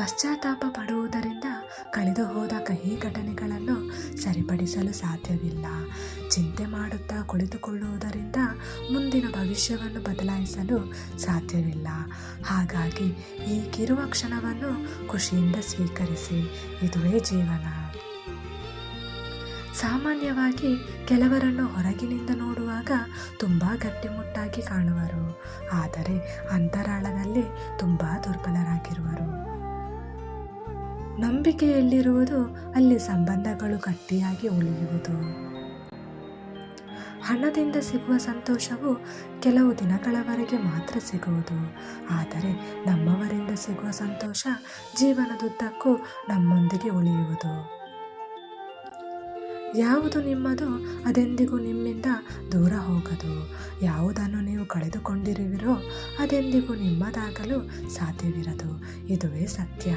ಪಶ್ಚಾತ್ತಾಪ ಪಡುವುದರಿಂದ ಕಳೆದು ಹೋದ ಕಹಿ ಘಟನೆಗಳನ್ನು ಸರಿಪಡಿಸಲು ಸಾಧ್ಯವಿಲ್ಲ. ಚಿಂತೆ ಮಾಡುತ್ತಾ ಕುಳಿತುಕೊಳ್ಳುವುದರಿಂದ ಮುಂದಿನ ಭವಿಷ್ಯವನ್ನು ಬದಲಾಯಿಸಲು ಸಾಧ್ಯವಿಲ್ಲ. ಹಾಗಾಗಿ ಈಗಿರುವ ಕ್ಷಣವನ್ನು ಖುಷಿಯಿಂದ ಸ್ವೀಕರಿಸಿ. ಇದುವೇ ಜೀವನ. ಸಾಮಾನ್ಯವಾಗಿ ಕೆಲವರನ್ನು ಹೊರಗಿನಿಂದ ನೋಡುವಾಗ ತುಂಬ ಗಟ್ಟಿಮುಟ್ಟಾಗಿ ಕಾಣುವರು. ಆದರೆ ಅಂತರಾಳದಲ್ಲಿ ತುಂಬ ದುರ್ಬಲರಾಗಿರುವರು. ನಂಬಿಕೆಯಲ್ಲಿರುವುದು ಅಲ್ಲಿ ಸಂಬಂಧಗಳು ಗಟ್ಟಿಯಾಗಿ ಉಳಿಯುವುದು. ಹಣದಿಂದ ಸಿಗುವ ಸಂತೋಷವು ಕೆಲವು ದಿನಗಳವರೆಗೆ ಮಾತ್ರ ಸಿಗುವುದು. ಆದರೆ ನಮ್ಮವರಿಂದ ಸಿಗುವ ಸಂತೋಷ ಜೀವನದುದ್ದಕ್ಕೂ ನಮ್ಮೊಂದಿಗೆ ಉಳಿಯುವುದು. ಯಾವುದು ನಿಮ್ಮದು ಅದೆಂದಿಗೂ ನಿಮ್ಮಿಂದ ದೂರ ಹೋಗದು. ಯಾವುದನ್ನು ನೀವು ಕಳೆದುಕೊಂಡಿರುವಿರೋ ಅದೆಂದಿಗೂ ನಿಮ್ಮದಾಗಲು ಸಾಧ್ಯವಿರದು. ಇದುವೇ ಸತ್ಯ.